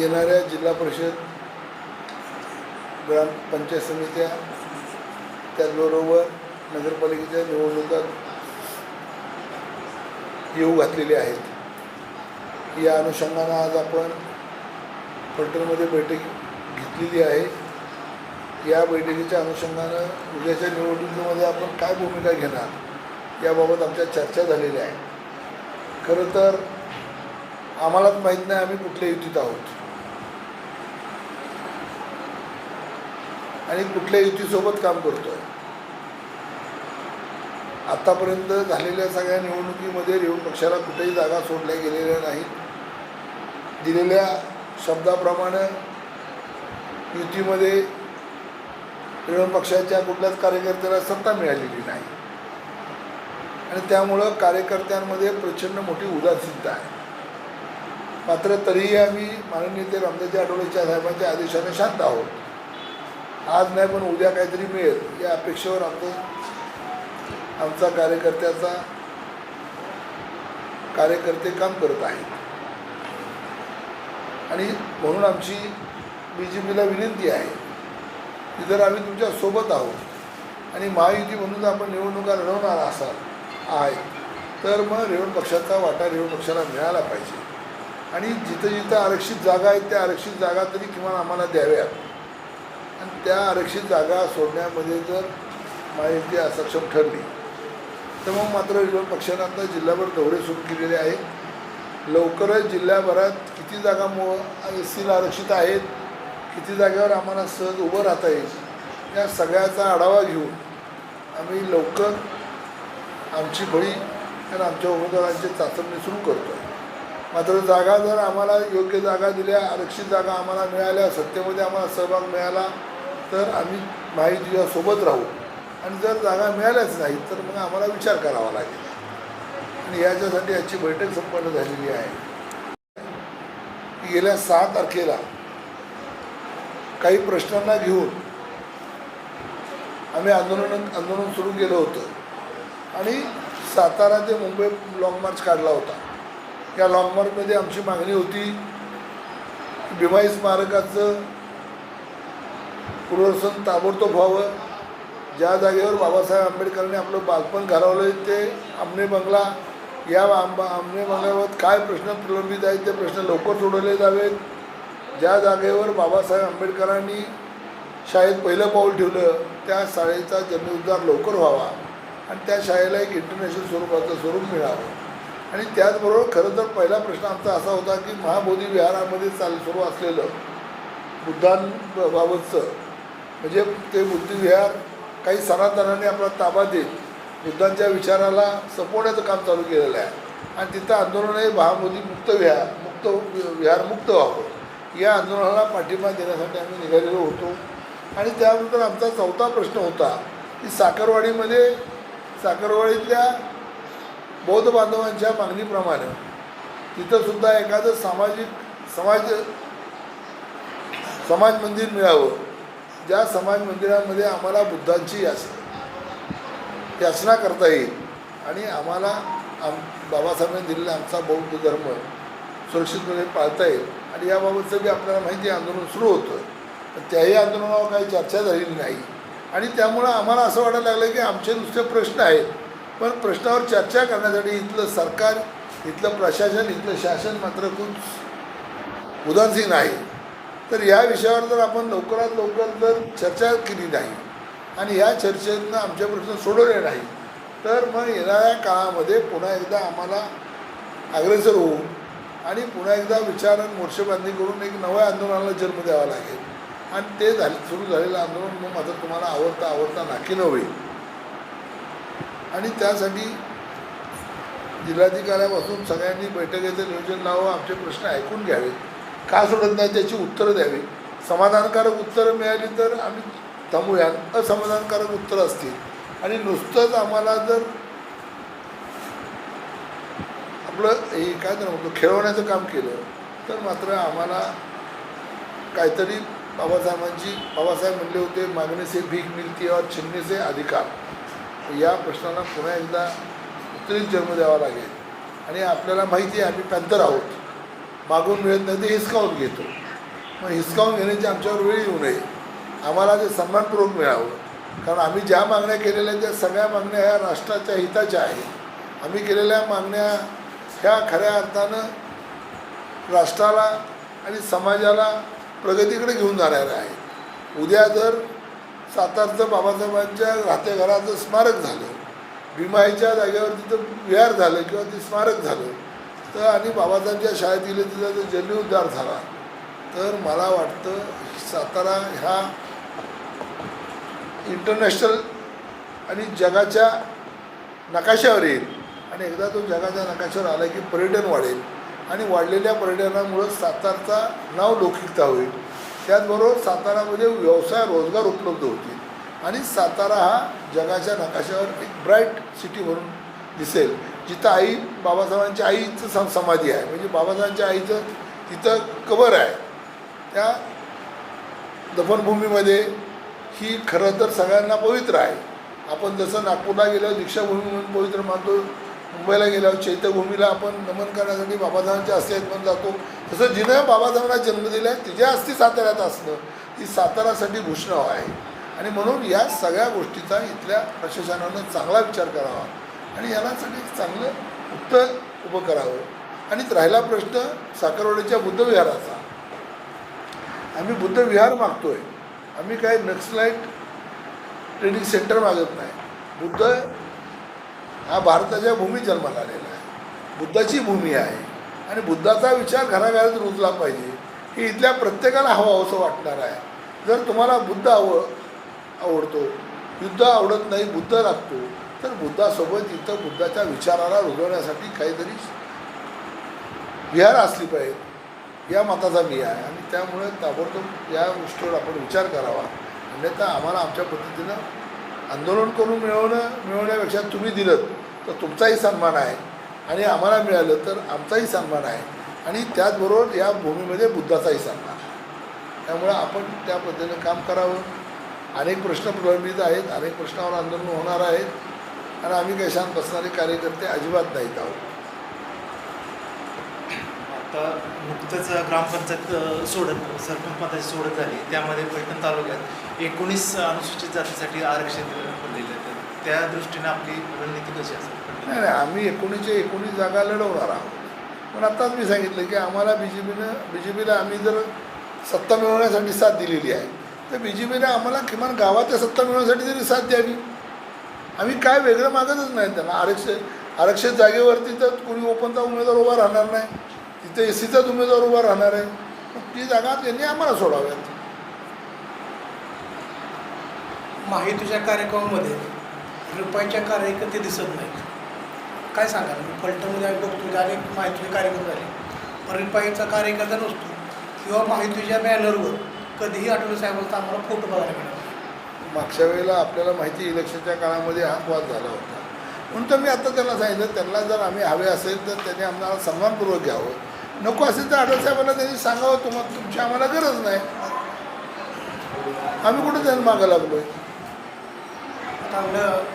येणाऱ्या जिल्हा परिषद ग्रामपंचायत समित्या त्याचबरोबर नगरपालिकेच्या निवडणुकात येऊ घातलेल्या आहेत. या अनुषंगानं आज आपण फलटणमध्ये बैठक घेतलेली आहे. या बैठकीच्या अनुषंगानं उद्याच्या निवडणुकीमध्ये आपण काय भूमिका घेणार याबाबत आमच्या चर्चा झालेल्या आहे खरं तर आम्हालाच माहीत नाही आम्ही कुठल्या युतीत आहोत. आणि कुठल्या युतीसोबत काम करतोय. आत्तापर्यंत झालेल्या सगळ्या निवडणुकीमध्ये रेवण पक्षाला कुठेही जागा सोडल्या गेलेल्या नाहीत. दिलेल्या शब्दाप्रमाणे युतीमध्ये रेवण पक्षाच्या कुठल्याच कार्यकर्त्याला सत्ता मिळालेली नाही. आणि त्यामुळं कार्यकर्त्यांमध्ये प्रचंड मोठी उदासीनता आहे. मात्र तरीही आम्ही माननीय ते रामदासजी आठवलेच्या साहेबांच्या आदेशाने शांत आहोत. आज नाही पण उद्या काहीतरी मिळेल. या अपेक्षेवर आमचं आमचा कार्यकर्त्याचा कार्यकर्ते काम करत आहेत. आणि म्हणून आमची बी जे पीला विनंती आहे की जर आम्ही तुमच्यासोबत आहोत आणि महायुती म्हणून आपण निवडणुका लढवणार असाल आहेत तर मग रेवण पक्षाचा वाटा रेवण पक्षाला मिळाला पाहिजे. आणि जिथं जिथं आरक्षित जागा आहेत त्या आरक्षित जागा तरी किमान आम्हाला द्याव्यात. आणि त्या आरक्षित जागा सोडण्यामध्ये जर महायुती असक्षम ठरली तर मग मात्र रेवण पक्षानं आता जिल्हाभर दौरे सुरू केलेले आहेत. लवकरच जिल्ह्याभरात किती जागा मो एस सीला आरक्षित आहेत किती जागेवर आम्हाला सहज उभं राहता येईल या सगळ्याचा आढावा घेऊन आम्ही लवकर आमची बळी आणि आमच्या उमेदवारांची चाचणी सुरू करतो आहे मात्र जागा जर आम्हाला योग्य जागा दिल्या आरक्षित जागा आम्हाला मिळाल्या सत्तेमध्ये आम्हाला सहभाग मिळाला तर आम्ही माहितीच्या सोबत राहू. आणि जर जागा मिळाल्याच नाही तर मग आम्हाला विचार करावा लागेल. आणि याच्यासाठी याची बैठक संपन्न झालेली आहे. गेल्या सहा तारखेला काही प्रश्नांना घेऊन आम्ही आंदोलन आंदोलन सुरू केलं होतं. आणि सातारा ते मुंबई लाँग मार्च काढला होता. या लाँग मार्चमध्ये आमची मागणी होती भीमाई स्मारकाचं पुनर्वसन ताबडतोब व्हावं. ज्या जागेवर बाबासाहेब आंबेडकरांनी आपलं बालपण घालवलं ते आमने बंगला. या आंबा आमने बंगल्यावर काय प्रश्न प्रलंबित आहेत ते प्रश्न लवकर सोडवले जावेत. ज्या जागेवर बाबासाहेब आंबेडकरांनी शाळेत पहिलं पाऊल ठेवलं त्या शाळेचा जन्मोद्धार लवकर व्हावा आणि त्या शाळेला एक इंटरनॅशनल स्वरूपाचं स्वरूप मिळावं. आणि त्याचबरोबर खरं तर पहिला प्रश्न आमचा असा होता की महाबोधी विहारामध्ये चाल सुरू असलेलं बुद्धांबाबतचं म्हणजे ते बुद्धिविहार काही सनातनाने आपला ताबा देत बुद्धांच्या विचाराला संपवण्याचं काम चालू केलेलं आहे. आणि तिथं आंदोलन हे महाबोधी मुक्त विहार मुक्त विहार मुक्त व्हावं. या आंदोलनाला पाठिंबा देण्यासाठी आम्ही निघालेलो होतो. आणि त्यानंतर आमचा चौथा प्रश्न होता की साखरवाडीमध्ये साखरवाडीतल्या बौद्ध बांधवांच्या मागणीप्रमाणे तिथंसुद्धा एखादं सामाजिक समाज समाज मंदिर मिळावं. ज्या समाज मंदिरामध्ये आम्हाला बुद्धांची याच याचना करता येईल आणि आम्हाला आम बाबासाहेबांनी दिलेला आमचा बौद्ध धर्म सुरक्षितपणे पाळता येईल आणि याबाबतचं बी आपल्याला माहिती आंदोलन सुरू होतं. पण त्याही आंदोलनावर काही चर्चा झालेली नाही. आणि त्यामुळं आम्हाला असं वाटायला लागलं की आमचे नुसते प्रश्न आहेत. पण प्रश्नावर चर्चा करण्यासाठी इथलं सरकार इथलं प्रशासन इथलं शासन मात्र खूप उदासीन आहे. तर या विषयावर जर आपण लवकरात लवकर जर चर्चा केली नाही आणि या चर्चेतनं आमचे प्रश्न सोडवले नाही तर मग येणाऱ्या काळामध्ये पुन्हा एकदा आम्हाला अग्रेसर होऊन आणि पुन्हा एकदा विचार आणि मोर्चेबांधणी करून एक नव्या आंदोलनाला जन्म द्यावा लागेल. आणि ते झाले सुरू झालेलं आंदोलन मग माझं तुम्हाला आवडता आवडता नाकी होईल आणि त्यासाठी जिल्हाधिकाऱ्यापासून सगळ्यांनी बैठकीचं नियोजन लावं आमचे प्रश्न ऐकून घ्यावेत. का सोडत नाही त्याची उत्तरं द्यावी? समाधानकारक उत्तरं मिळाली तर आम्ही थांबूया. असमाधानकारक उत्तरं असतील. आणि नुसतंच आम्हाला जर आपलं हे काय तर म्हणतो खेळवण्याचं काम केलं तर मात्र आम्हाला काहीतरी बाबासाहेबांची बाबासाहेब म्हणले होते मागणी से भीक मिळती और छिन्नी से अधिकार. या प्रश्नाला पुन्हा एकदा उत्तरित जन्म द्यावा लागेल. आणि आपल्याला माहिती आहे आम्ही पॅंथर आहोत. मागून मिळत नाही ते हिसकावून घेतो. मग हिसकावून घेण्याची आमच्यावर वेळ येऊ नये. आम्हाला ते सन्मानपूर्वक मिळावं. कारण आम्ही ज्या मागण्या केलेल्या त्या सगळ्या मागण्या ह्या राष्ट्राच्या हिताच्या आहेत. आम्ही केलेल्या मागण्या ह्या खऱ्या अर्थानं राष्ट्राला आणि समाजाला प्रगतीकडे घेऊन जाणाऱ्या आहेत. उद्या जर सातारचं बाबासाहेबांच्या राहत्या घराचं स्मारक झालं भीमाईच्या जागेवर तिथं विहार झालं किंवा ते स्मारक झालं तर आणि बाबासाहेबांच्या शाळेत गेले तिथं जर जल्लोद्धार झाला. तर मला वाटतं सातारा ह्या इंटरनॅशनल आणि जगाच्या नकाशावर येईल. आणि एकदा तो जगाच्या नकाशावर आला की पर्यटन वाढेल. आणि वाढलेल्या पर्यटनामुळं सातारचा नाव लौकिकता होईल. त्याचबरोबर सातारामध्ये म्हणजे व्यवसाय रोजगार उपलब्ध होतील. आणि सातारा हा जगाच्या नकाशावर एक ब्राईट सिटी म्हणून दिसेल. जिथं आई बाबासाहेबांच्या आईचं सम समाधी आहे. म्हणजे बाबासाहेबांच्या आईचं तिथं कबर आहे. त्या दफनभूमीमध्ये ही खरं तर सगळ्यांना पवित्र आहे. आपण जसं नागपूरला गेल्यावर दीक्षाभूमी म्हणून पवित्र मानतो मुंबईला गेल्यावर चैत्यभूमीला आपण नमन करण्यासाठी बाबासाहेबांच्या अस्थित म्हणून जातो. तसं जिनं बाबासाहेबांना जन्म दिला आहे तिच्या अस्थि साताऱ्यात असणं ही सातारासाठी भूषणाव आहे. आणि म्हणून या सगळ्या गोष्टीचा इथल्या प्रशासनानं चांगला विचार करावा. आणि यालासाठी चांगलं उत्तर उभं करावं. आणि राहिला प्रश्न साखरवाडीच्या बुद्धविहाराचा. आम्ही बुद्ध विहार आहे आम्ही काय नक्सलाईट ट्रेनिंग सेंटर मागत नाही. बुद्ध हा भारताच्या भूमी जन्माला आलेला आहे. बुद्धाची भूमी आहे. आणि बुद्धाचा विचार घराघरात रुजला पाहिजे. हे इथल्या प्रत्येकाला हवं असं वाटणार आहे. जर तुम्हाला बुद्ध आव आवडतो युद्ध आवडत नाही बुद्ध लागतो तर बुद्धासोबत इथं बुद्धाच्या विचाराला रुजवण्यासाठी काहीतरी विहार असली पाहिजे. या मताचा मी आहे आणि त्यामुळे ताबडतोब या गोष्टीवर आपण विचार करावा. अन्यथा आम्हाला आमच्या पद्धतीनं आंदोलन करून मिळवणं मिळवण्यापेक्षा तुम्ही दिलं तर तुमचाही सन्मान आहे आणि आम्हाला मिळालं तर आमचाही सन्मान आहे. आणि त्याचबरोबर या भूमीमध्ये बुद्धाचाही सन्मान आहे. त्यामुळे आपण त्या पद्धतीनं काम करावं. अनेक प्रश्न प्रलंबित आहेत अनेक प्रश्नावर आंदोलन होणार आहेत. आणि आम्ही काही शांत बसणारे कार्यकर्ते अजिबात नाहीत आहोत. आता नुकतंच ग्रामपंचायत सोडत सरपंच पदाची सोडत झाली. त्यामध्ये पैठण तालुक्यात एकोणीस अनुसूचित जातीसाठी आरक्षण दिलेलं आहे तर त्या दृष्टीने आपली रणनीती कशी असेल? नाही नाही आम्ही एकोणीसच्या एकोणीस जागा लढवणार आहोत. पण आत्ताच मी सांगितलं की आम्हाला बी जे पीनं बी जे पीला आम्ही जर सत्ता मिळवण्यासाठी साथ दिलेली आहे तर बी जे पीने आम्हाला किमान गावाच्या सत्ता मिळवण्यासाठी तरी साथ द्यावी. आम्ही काय वेगळं मागतच नाही त्यांना. आरक्षण आरक्षित जागेवरती तर कोणी ओपनचा उमेदवार उभा राहणार नाही. तिथे ए सीचाच उमेदवार उभा राहणार आहे. मग ती जागा त्यांनी आम्हाला सोडाव्यात. माहितीच्या कार्यक्रमामध्ये रुपयाच्या कार्यकर्ते दिसत नाहीत. काय सांगाल? मी फलटणमध्ये आम्ही बघतो की अनेक माहितीचे कार्यक्रम झाले. पण रिपाईचा कार्यकर्ता नसतो. किंवा माहितीच्या बॅनरवर कधीही आठवले साहेबांचा आम्हाला फोटो बघायला मिळाला मागच्या वेळेला आपल्याला माहिती इलेक्शनच्या काळामध्ये हा वाद झाला होता. म्हणून तर मी आता त्यांना सांगितलं त्यांना जर आम्ही हवे असेल तर त्यांनी आम्हाला सन्मानपूर्वक घ्यावं. नको असेल तर आढळ साहेबांना त्यांनी सांगावं तुम्हाला तुमची आम्हाला गरज नाही. आम्ही कुठं त्यांना मागं लागलो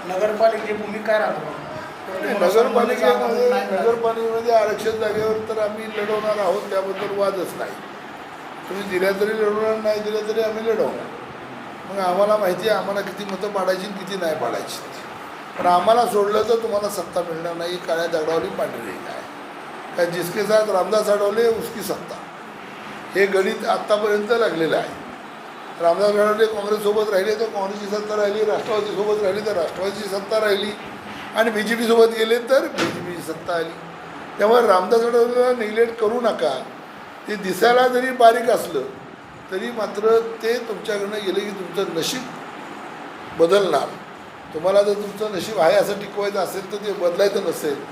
नगरपालिकेची भूमिका नगरपालिकेमध्ये नगरपालिकेमध्ये आरक्षण जागेवर तर आम्ही लढवणार आहोत त्याबद्दल वादच नाही. तुम्ही दिल्या तरी लढवणार नाही दिल्या तरी आम्ही लढवणार. मग आम्हाला माहिती आहे आम्हाला किती मतं पाडायची किती नाही पाडायची. पण आम्हाला सोडलं तर तुम्हाला सत्ता मिळणार नाही काळ्या दगडावली पांढरी काय आहे. काय जिसके साथ रामदास आठवले उसकी सत्ता. हे गणित आत्तापर्यंत लागलेलं आहे. रामदास आठवले काँग्रेससोबत राहिले तर काँग्रेसची सत्ता राहिली राष्ट्रवादीसोबत राहिली तर राष्ट्रवादीची सत्ता राहिली. आणि बी जे पीसोबत गेले तर बी जे पीची सत्ता आली. त्यामुळे रामदास आठवलेला निग्लेक्ट करू नका. ते दिसायला जरी बारीक असलं तरी मात्र ते तुमच्याकडनं गेले की तुमचं नशीब बदलणार. तुम्हाला जर तुमचं नशीब आहे असं टिकवायचं असेल तर ते बदलायचं नसेल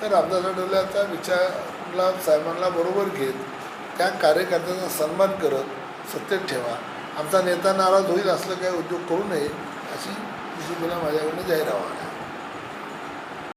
तर रामदास आठवल्याचा विचारला साहेबांना बरोबर घेत त्या कार्यकर्त्यांचा सन्मान करत सत्तेत ठेवा. आमचा नेता नाराज होईल असलं काही उद्योग करू नये अशी दिशेला माझ्याकडनं जाहीर आव्हान आहे.